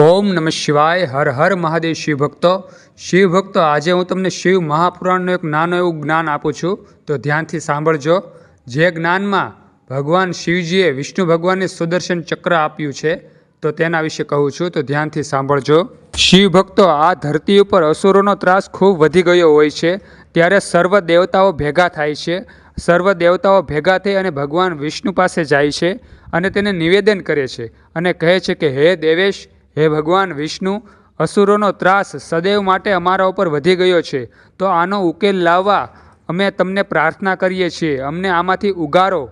ઓમ નમઃ શિવાય, હર હર મહાદેવ શિવ ભક્તો. શિવ ભક્તો, આજે હું તમને શિવ મહાપુરાણનું એક નાનું એવું જ્ઞાન આપું છું. તો ધ્યાનથી સાંભળજો. જે જ્ઞાનમાં ભગવાન શિવજીએ વિષ્ણુ ભગવાનને સુદર્શન ચક્ર આપ્યું છે, તો તેના વિશે કહું છું. તો ધ્યાનથી સાંભળજો. શિવ ભક્તો, આ ધરતી ઉપર અસુરોનો ત્રાસ ખૂબ વધી ગયો હોય છે. ત્યારે સર્વ દેવતાઓ ભેગા થાય છે. સર્વ દેવતાઓ ભેગા થઈ અને ભગવાન વિષ્ણુ પાસે જાય છે અને તેને નિવેદન કરે છે અને કહે છે કે, હે દેવેશ હે ભગવાન, વિષ્ણુ, અસુરોનો ત્રાસ સદૈવ માટે અમારા ઉપર વધી ગયો છે. તો આનો ઉકેલ લાવવા અમે તમને પ્રાર્થના કરીએ છીએ. અમને આમાંથી ઉગારો.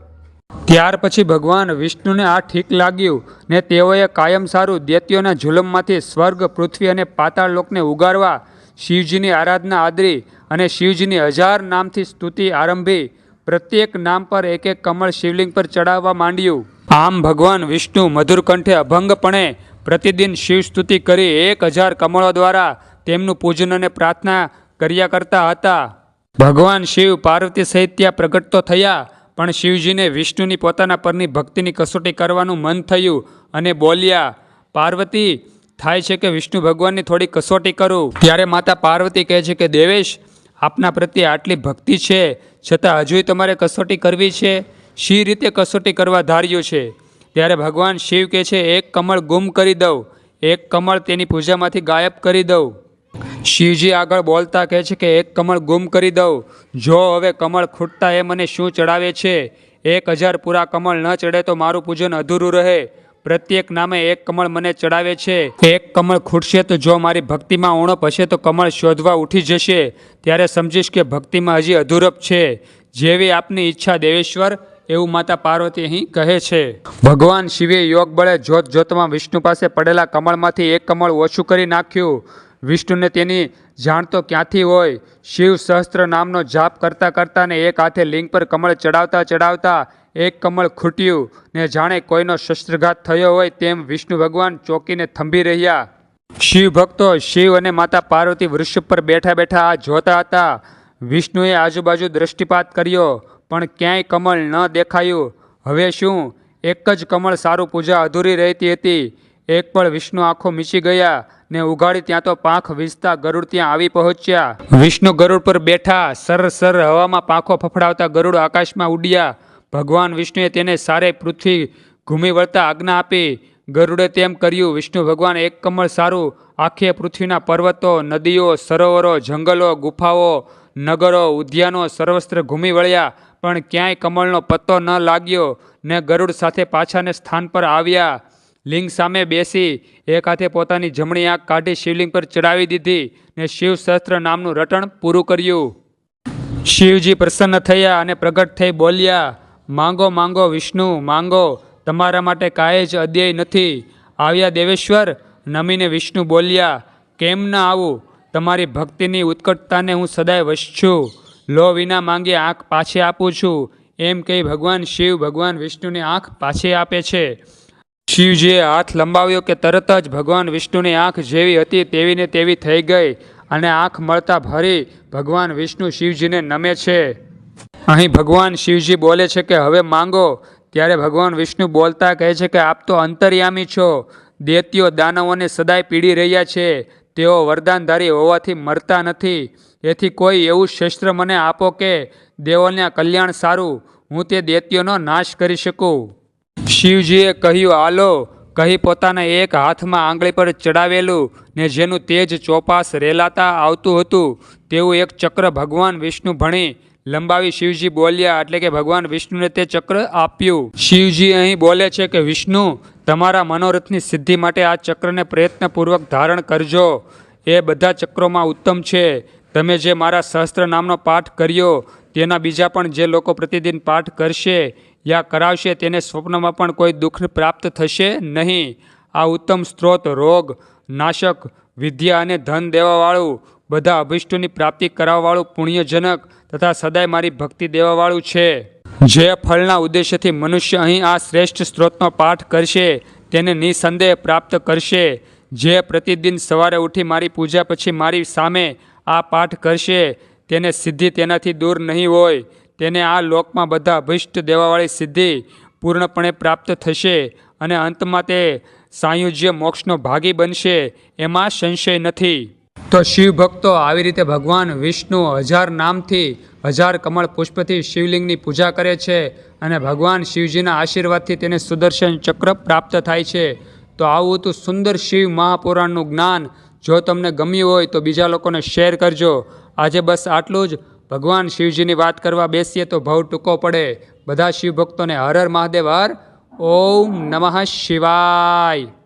ત્યાર પછી ભગવાન વિષ્ણુને આ ઠીક લાગ્યું ને તેઓએ કાયમ સારું દૈત્યોના જુલમમાંથી સ્વર્ગ, પૃથ્વી અને પાતાળ લોકને ઉગારવા શિવજીની આરાધના આદરી અને શિવજીની હજાર નામથી સ્તુતિ આરંભી, પ્રત્યેક નામ પર એક એક કમળ શિવલિંગ પર ચડાવવા માંડ્યું. આમ ભગવાન વિષ્ણુ મધુર કંઠે અભંગપણે પ્રતિદિન શિવ સ્તુતિ કરી એક હજાર કમળો દ્વારા તેમનું પૂજન અને પ્રાર્થના કર્યા કરતા હતા. ભગવાન શિવ પાર્વતી સહિત ત્યાં પ્રગટ તો થયા, પણ શિવજીને વિષ્ણુની પોતાના પરની ભક્તિની કસોટી કરવાનું મન થયું અને બોલ્યા, પાર્વતી, થાય છે કે વિષ્ણુ ભગવાનની થોડી કસોટી કરું? ત્યારે માતા પાર્વતી કહે છે કે, દેવેશ, આપના પ્રત્યે આટલી ભક્તિ છે, છતાં હજુય તમારે કસોટી કરવી છે? શી રીતે કસોટી કરવા ધાર્યું છે? ત્યારે ભગવાન શિવ કહે છે, એક કમળ ગુમ કરી દઉં, એક કમળ તેની પૂજામાંથી ગાયબ કરી દઉં. શિવજી આગળ બોલતા કહે છે કે, એક કમળ ગુમ કરી દઉં. જો હવે કમળ ખૂટતા એ મને શું ચડાવે છે? એક હજાર પૂરા કમળ ન ચડે તો મારું પૂજન અધૂરું રહે. પ્રત્યેક નામે એક કમળ મને ચડાવે છે. એક કમળ ખૂટશે તો જો મારી ભક્તિમાં ઉણપ હશે તો કમળ શોધવા ઉઠી જશે. ત્યારે સમજીશ કે ભક્તિમાં હજી અધૂરપ છે. જેવી આપની ઈચ્છા દેવેશ્વર એવું માતા પાર્વતી અહીં કહે છે. ભગવાન શિવે યોગ બળે જોત જોતમાં વિષ્ણુ પાસે પડેલા કમળમાંથી એક કમળ ઓછું કરી નાખ્યું. વિષ્ણુને તેની જાણ તો ક્યાંથી હોય? શિવ સહસ્ત્ર નામનો જાપ કરતા કરતા ને એક હાથે લિંગ પર કમળ ચડાવતા ચડાવતા એક કમળ ખૂટ્યું ને જાણે કોઈનો શસ્ત્રઘાત થયો હોય તેમ વિષ્ણુ ભગવાન ચોકીને થંભી રહ્યા. શિવ ભક્તો શિવ અને માતા પાર્વતી વૃક્ષ પર બેઠા બેઠા આ જોતા હતા. વિષ્ણુએ આજુબાજુ દૃષ્ટિપાત કર્યો. પણ ક્યાંય કમળ ન દેખાયું. હવે શું? એક જ કમળ સારું પૂજા અધૂરી રહેતી હતી. એક પણ વિષ્ણુ આંખો મીચી ગયા ને ઉઘાડી ત્યાં તો પાંખ વીસતા ગરુડ ત્યાં આવી પહોંચ્યા. વિષ્ણુ ગરુડ પર બેઠા, સર સર હવામાં પાંખો ફફડાવતા ગરુડ આકાશમાં ઉડ્યા. ભગવાન વિષ્ણુએ તેને સારે પૃથ્વી ઘૂમી વળતા આજ્ઞા આપી. ગરુડે તેમ કર્યું, વિષ્ણુ ભગવાન, એક કમળ સારું. આખે પૃથ્વીના પર્વતો, નદીઓ, સરોવરો, જંગલો, ગુફાઓ નગરો, ઉદ્યાનો સર્વસ્ત્ર ઘૂમી વળ્યા, પણ ક્યાંય કમળનો પત્તો ન લાગ્યો ને ગરુડ સાથે પાછાને સ્થાન પર આવ્યા. લિંગ સામે બેસી, એક હાથે પોતાની જમણી આંખ કાઢી શિવલિંગ પર ચડાવી દીધી ને શિવ સહસ્ત્ર નામનું રટણ પૂરું કર્યું. શિવજી પ્રસન્ન થયા અને પ્રગટ થઈ બોલ્યા, માંગો માંગો વિષ્ણુ, માંગો, તમારા માટે કાંઈ જ અધ્યય નથી. આવ્યા દેવેશ્વર? નમીને વિષ્ણુ બોલ્યા, કેમ ન આવું? તમારી ભક્તિની ઉત્કટતાને હું સદાય વશ છું. લો વિના માંગે આંખ પાછી આપું છું. એમ કહી ભગવાન શિવ ભગવાન વિષ્ણુની આંખ પાછી આપે છે. શિવજીએ હાથ લંબાવ્યો કે તરત જ ભગવાન વિષ્ણુની આંખ જેવી હતી તેવી ને તેવી થઈ ગઈ અને આંખ મળતા ભરી ભગવાન વિષ્ણુ શિવજીને નમે છે. અહીં ભગવાન શિવજી બોલે છે કે હવે માંગો. ત્યારે ભગવાન વિષ્ણુ બોલતા કહે છે કે આપ તો અંતર્યામી છો. દેતીઓ દાનવોને સદાય પીડી રહ્યા છે. તેઓ વરદાનધારી હોવાથી મરતા નથી. એથી કોઈ એવું શસ્ત્ર મને આપો કે દેવોને કલ્યાણ સારું, હું તે દૈત્યોનો નાશ કરી શકું. શિવજીએ કહ્યું આલો કહી પોતાના એક હાથમાં આંગળી પર ચડાવેલું ને જેનું તેજ ચોપાસ રેલાતા આવતું હતું, તેવું એક ચક્ર ભગવાન વિષ્ણુ ભણી લંબાવી શિવજી બોલ્યા એટલે કે ભગવાન વિષ્ણુને તે ચક્ર આપ્યું. શિવજી અહીં બોલે છે કે, વિષ્ણુ, તમારા મનોરથની સિદ્ધિ માટે આ ચક્રને પ્રયત્નપૂર્વક ધારણ કરજો. એ બધા ચક્રોમાં ઉત્તમ છે. તમે જે મારા સહસ્ત્ર નામનો પાઠ કર્યો, તેના બીજા પણ જે લોકો પ્રતિદિન પાઠ કરશે યા કરાવશે, તેને સ્વપ્નમાં પણ કોઈ દુઃખ પ્રાપ્ત થશે નહીં. આ ઉત્તમ સ્ત્રોત, રોગ, નાશક, વિદ્યા અને ધન દેવાવાળું, બધા અભિષ્ટોની પ્રાપ્તિ કરાવવાવાળું પુણ્યજનક તથા સદાય મારી ભક્તિ દેવાવાળું છે. જે ફળના ઉદ્દેશ્યથી મનુષ્ય અહીં આ શ્રેષ્ઠ સ્ત્રોતનો પાઠ કરશે, તેને નિસંદેહ પ્રાપ્ત કરશે. જે પ્રતિદિન સવારે ઉઠી મારી પૂજા પછી મારી સામે આ પાઠ કરશે, તેને સિદ્ધિ તેનાથી દૂર નહીં હોય. તેને આ લોકમાં બધા અભિષ્ટ દેવાવાળી સિદ્ધિ પૂર્ણપણે પ્રાપ્ત થશે અને અંતમાં તે સાયુજ્ય મોક્ષનો ભાગી બનશે, એમાં સંશય નથી. તો શિવ ભક્તો આવી રીતે ભગવાન વિષ્ણુ હજાર નામથી હજાર કમળ પુષ્પથી શિવલિંગની પૂજા કરે છે અને ભગવાન શિવજીના આશીર્વાદથી તેને સુદર્શન ચક્ર પ્રાપ્ત થાય છે. તો આવું હતું સુંદર શિવ મહાપુરાણનું જ્ઞાન જો તમને ગમ્યું હોય તો બીજા લોકોને શેર કરજો. આજે બસ આટલું જ. ભગવાન શિવજીની વાત કરવા બેસીએ તો ભાવ ટૂંકો પડે. બધા શિવ ભક્તોને હર હર મહાદેવ, હર ઓમ નમઃ શિવાય.